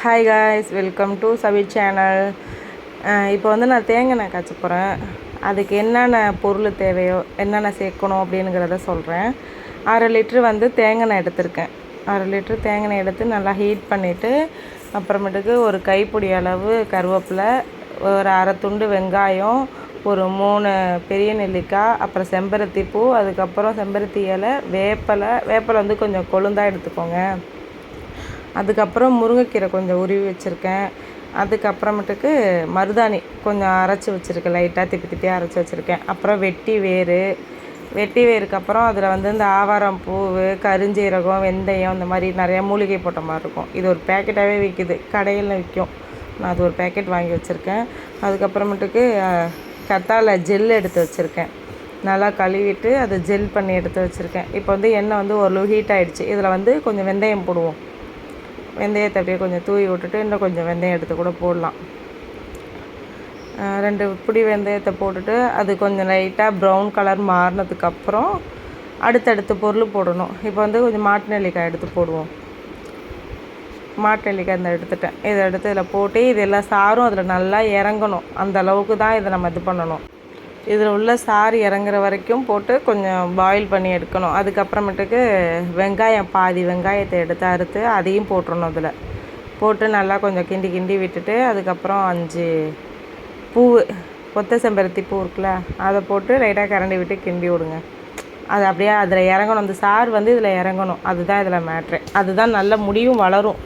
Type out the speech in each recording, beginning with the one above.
Hi guys welcome to Savi channel இப்போ வந்து நான் தேங்காய் எண்ணெய் காய்ச்ச போகிறேன் அதுக்கு என்னென்ன பொருள் தேவையோ என்னென்ன சேர்க்கணும் அப்படிங்கிறத சொல்கிறேன் அரை லிட்ரு வந்து தேங்காய் எடுத்திருக்கேன். அரை லிட்ரு தேங்காய் எடுத்து நல்லா ஹீட் பண்ணிவிட்டு அப்புறமேட்டுக்கு ஒரு கைப்பிடி அளவு கருவேப்பிலை ஒரு அரை துண்டு வெங்காயம் ஒரு மூணு பெரிய நெல்லிக்காய் அப்புறம் செம்பருத்தி பூ அதுக்கப்புறம் செம்பருத்தி இலை வேப்பலை. வேப்பலை வந்து கொஞ்சம் கொழுந்தாக எடுத்துக்கோங்க. அதுக்கப்புறம் முருங்கைக்கீரை கொஞ்சம் உருவி வச்சுருக்கேன். அதுக்கப்புறமேட்டுக்கு மருதாணி கொஞ்சம் அரைச்சி வச்சுருக்கேன். லைட்டாக திப்பி திப்பியாக அரைச்சி வச்சுருக்கேன். அப்புறம் வெட்டி வேர் வெட்டி வேருக்கு அப்புறம் அதில் வந்து இந்த ஆவாரம் பூ கருஞ்சீரகம் வெந்தயம் இந்த மாதிரி நிறையா மூலிகை போட்ட மாதிரி இருக்கும். இது ஒரு பேக்கெட்டாகவே விற்கிது கடையில் விற்கும் நான் அது ஒரு பேக்கெட் வாங்கி வச்சுருக்கேன். அதுக்கப்புறமேட்டுக்கு கத்தாழை ஜெல் எடுத்து வச்சுருக்கேன். நல்லா கழுவிட்டு அதை ஜெல் பண்ணி எடுத்து வச்சுருக்கேன். இப்போ வந்து எண்ணெய் வந்து ஓரளவு ஹீட் ஆகிடுச்சு இதில் வந்து கொஞ்சம் வெந்தயம் போடுவோம். வெந்தயத்தை அப்படியே கொஞ்சம் தூவி விட்டுட்டு இன்னும் கொஞ்சம் வெந்தயம் எடுத்து கூட போடலாம். ரெண்டு பிடி வெந்தயத்தை போட்டுட்டு அது கொஞ்சம் லைட்டாக ப்ரௌன் கலர் மாறினதுக்கப்புறம் அடுத்தடுத்த பொருள் போடணும். இப்போ வந்து கொஞ்சம் மாட்டு நெல்லிக்காய் எடுத்து போடுவோம். மாட்டு நெல்லிக்காய் இந்த எடுத்துட்டேன். இதை எடுத்து இதில் போட்டு இதெல்லாம் சாரும் அதில் நல்லா இறங்கணும். அந்த அளவுக்கு தான் இதை நம்ம இது பண்ணணும். இதில் உள்ள சாறு இறங்குற வரைக்கும் போட்டு கொஞ்சம் பாயில் பண்ணி எடுக்கணும். அதுக்கப்புறமேட்டுக்கு வெங்காயம் பாதி வெங்காயத்தை எடுத்து அறுத்து அதையும் போட்டுடணும் அதில் போட்டு நல்லா கொஞ்சம் கிண்டி கிண்டி விட்டுட்டு அதுக்கப்புறம் அஞ்சு பூ கொத்த செம்பருத்தி பூ இருக்குல்ல அதை போட்டு லைட்டாக கரண்டி விட்டு கிண்டி விடுங்க. அது அப்படியே அதில் இறங்கணும். அந்த சாறு வந்து இதில் இறங்கணும். அதுதான் இதில் மேட்ரு அதுதான் நல்ல முடியும் வளரும்.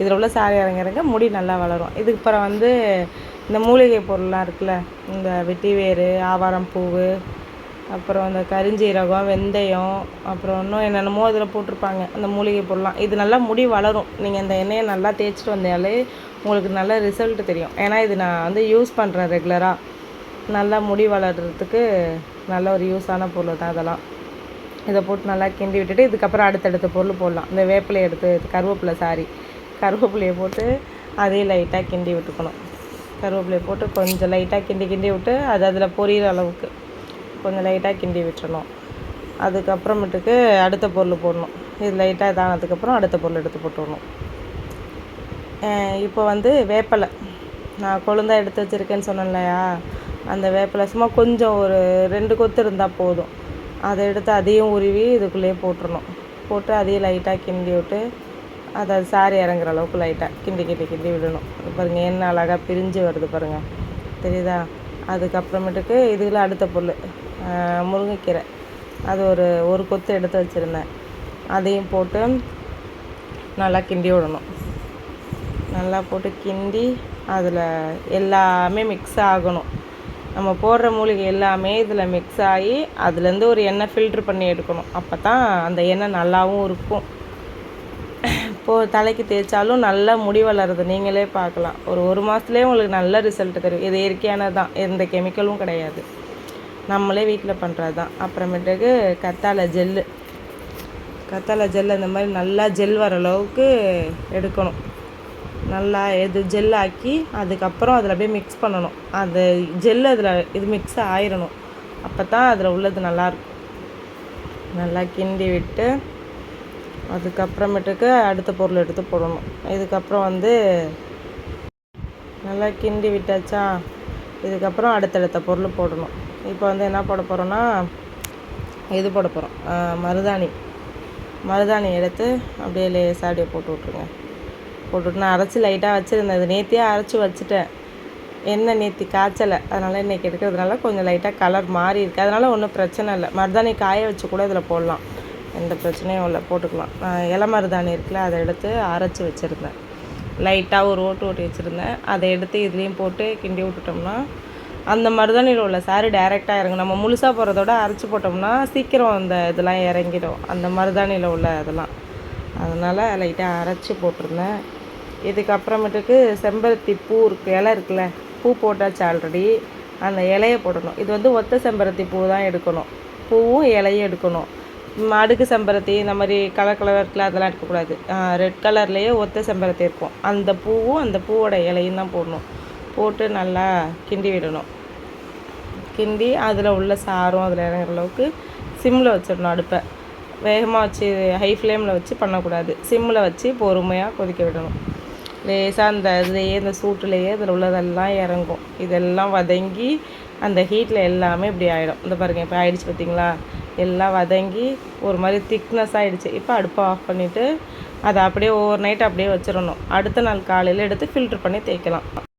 இதில் உள்ள சாறு இறங்க இறங்க முடி நல்லா வளரும். இதுக்கு அப்புறம் வந்து இந்த மூலிகை பொருள்லாம் இருக்குல்ல இந்த வெட்டி வேர் ஆவாரம் பூவு அப்புறம் இந்த கரிஞ்சீரகம் வெந்தயம் அப்புறம் இன்னும் என்னென்னமோ இதில் போட்டிருப்பாங்க அந்த மூலிகை பொருள்லாம். இது நல்லா முடி வளரும். நீங்கள் இந்த எண்ணெயை நல்லா தேய்ச்சிட்டு வந்தாலே உங்களுக்கு நல்ல ரிசல்ட் தெரியும். ஏன்னா இது நான் வந்து யூஸ் பண்ணுறேன் ரெகுலராக நல்லா முடி வளர்கிறதுக்கு நல்ல ஒரு யூஸான பொருள் தான் அதெல்லாம் இதை போட்டு நல்லா கிண்டி விட்டுட்டு இதுக்கப்புறம் அடுத்தடுத்த பொருள் போடலாம். இந்த வேப்பிலை எடுத்து கருவேப்பிலை சாரி கருவேப்பிலையை போட்டு அதையும் லைட்டாக கிண்டி விட்டுக்கணும். கருவேப்பிலையை போட்டு கொஞ்சம் லைட்டாக கிண்டி கிண்டி விட்டு அது அதில் பொரியிற அளவுக்கு கொஞ்சம் லைட்டாக கிண்டி விட்டுறணும். அதுக்கப்புறமேட்டுக்கு அடுத்த பொருள் போடணும். இது லைட்டாக இதானதுக்கப்புறம் அடுத்த பொருள் எடுத்து போட்டுடணும். இப்போ வந்து வேப்பலை. நான் கொழுந்தா எடுத்து வச்சுருக்கேன்னு சொன்னேன் இல்லையா அந்த வேப்பலை சும்மா கொஞ்சம் ஒரு ரெண்டு கொத்து இருந்தால் போதும். அதை எடுத்து அதையும் உருவி இதுக்குள்ளேயே போட்டுடணும் போட்டு அதையும் லைட்டாக கிண்டி விட்டு அதை சாரி இறங்குற அளவுக்கு லைட்டாக கிண்டி கிண்டி கிண்டி விடணும். பாருங்கள் என்ன அழகாக பிரிஞ்சு வருது பாருங்கள் தெரியுதா? அதுக்கப்புறமேட்டுக்கு இதில் அடுத்த பொருள் முருங்கைக்கீரை. அது ஒரு ஒரு கொத்து எடுத்து வச்சுருந்தேன். அதையும் போட்டு நல்லா கிண்டி விடணும். நல்லா போட்டு கிண்டி அதில் எல்லாமே மிக்ஸ் ஆகணும். நம்ம போடுற மூலிகை எல்லாமே இதில் மிக்ஸ் ஆகி அதுலேருந்து ஒரு எண்ணெய் ஃபில்ட்ரு பண்ணி எடுக்கணும். அப்போ தான் அந்த எண்ணெய் நல்லாவும் இருக்கும். இப்போது தலைக்கு தேய்ச்சாலும் நல்லா முடி வளருது. நீங்களே பார்க்கலாம். ஒரு ஒரு மாதத்துலேயே உங்களுக்கு நல்ல ரிசல்ட் தெரியும். இது இயற்கையானது தான் எந்த கெமிக்கலும் கிடையாது. நம்மளே வீட்டில் பண்ணுறது தான் அப்புறமேட்டுக்கு கத்தாழை ஜெல்லு கத்தாழை ஜெல் அந்த மாதிரி நல்லா ஜெல் வர அளவுக்கு எடுக்கணும். நல்லா இது ஜெல் ஆக்கி அதுக்கப்புறம் அதில் அப்படியே மிக்ஸ் பண்ணணும். அந்த ஜெல் அதில் இது மிக்ஸ் ஆயிடணும் அப்போ தான் அதில் உள்ளது நல்லாயிருக்கும் நல்லா கிண்டி விட்டு அதுக்கப்புறமேட்டுக்கு அடுத்த பொருள் எடுத்து போடணும். இதுக்கப்புறம் வந்து நல்லா கிண்டி விட்டாச்சா? இதுக்கப்புறம் அடுத்தடுத்த பொருள் போடணும். இப்போ வந்து என்ன போட போகிறோன்னா இது போட போகிறோம் மருதாணி. மருதாணி எடுத்து அப்படியே லேசாக அப்படியே போட்டு விட்ருங்க போட்டுவிட்டு நான் அரைச்சி லைட்டாக வச்சுருந்தேன் அது நேற்றியே அரைச்சி வச்சுட்டேன். எண்ணெய் நேற்றி காய்ச்சலை. அதனால் இன்றைக்கி எடுக்கிறதுனால கொஞ்சம் லைட்டாக கலர் மாறி இருக்குது அதனால் ஒன்றும் பிரச்சனை இல்லை. மருதாணி காய வச்சு கூட இதில் போடலாம். எந்த பிரச்சனையும் இல்லை போட்டுக்கலாம். இலை மருதாணி இருக்குல்ல அதை எடுத்து அரைச்சி வச்சுருந்தேன். லைட்டாக ஒரு ஓட்டு ஓட்டி வச்சுருந்தேன். அதை எடுத்து இதுலேயும் போட்டு கிண்டி விட்டுட்டோம்னா அந்த மருதாணியில் உள்ள சாரி டைரெக்டாக இறங்கும். நம்ம முழுசாக போகிறதோட அரைச்சி போட்டோம்னா சீக்கிரம் அந்த இதெல்லாம் இறங்கிடும். அந்த மருதாணியில் உள்ள இதெல்லாம் அதனால் லைட்டாக அரைச்சி போட்டிருந்தேன். இதுக்கப்புறமேட்டுக்கு செம்பருத்தி பூ இருக்கு இலை இருக்குல்ல பூ போட்டாச்சு ஆல்ரெடி அந்த இலையை போடணும். இது வந்து ஒத்த செம்பருத்தி பூ தான் எடுக்கணும். பூவும் இலையும் எடுக்கணும். அடுக்கு செம்பருத்தி இந்த மாதிரி கலர் கலர் இருக்குல்ல அதெல்லாம் எடுக்கக்கூடாது. ரெட் கலர்லேயே ஒத்த செம்பருத்தி இருக்கும். அந்த பூவும் அந்த பூவோட இலையும் தான் போடணும். போட்டு நல்லா கிண்டி விடணும். கிண்டி அதில் உள்ள சாரும் அதில் இறங்குற அளவுக்கு சிம்மில் வச்சிடணும் அடுப்பை. வேகமாக வச்சு ஹை ஃப்ளேமில் வச்சு பண்ணக்கூடாது. சிம்மில் வச்சு பொறுமையாக கொதிக்க விடணும். லேசாக அந்த இதுலேயே இந்த சூட்டுலேயே அதில் உள்ளதெல்லாம் இறங்கும். இதெல்லாம் வதங்கி அந்த ஹீட்டில் எல்லாமே இப்படி ஆகிடும் இந்த பாருங்கள் இப்போ ஆயிடுச்சு பார்த்தீங்களா? எல்லாம் வதங்கி ஒரு மாதிரி திக்னஸ் ஆகிடுச்சு இப்போ அடுப்பை ஆஃப் பண்ணிவிட்டு அதை அப்படியே ஓவர் நைட் அப்படியே வச்சிடணும். அடுத்த நாள் காலையில் எடுத்து ஃபில்ட்ரு பண்ணி தேய்க்கலாம்.